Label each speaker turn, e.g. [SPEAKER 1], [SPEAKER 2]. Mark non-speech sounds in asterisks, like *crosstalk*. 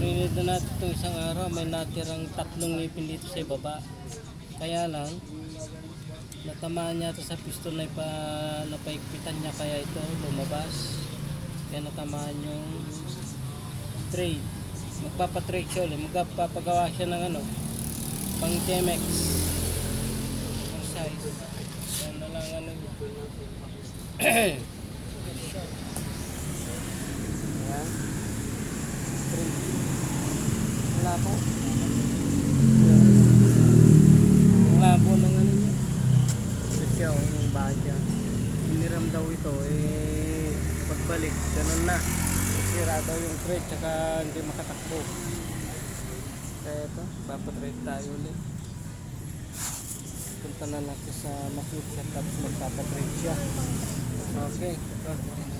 [SPEAKER 1] Na natin itong isang araw, may natirang tatlong ngipin dito sa baba. Kaya lang, natamaan niya ito sa piston na ipa, napaikpitan niya kaya ito lumabas. Kaya natamaan yung trade. Magpapatrade siya ulit. Magpapagawa siya ng ano, pang TMX. Ang size. Yan na lang ano *clears throat* niya. Yan. Trade. Wala po. Ang labo ng ano niya. Siya, oh, yung badya. Hiniram daw ito, eh, pagbalik, ganun na. Sira daw yung trade, tsaka hindi makatakbo. Kaya ito, papatrade tayo ulit. Punta na natin sa makita, tapos magpapatrade siya. Okay, ito.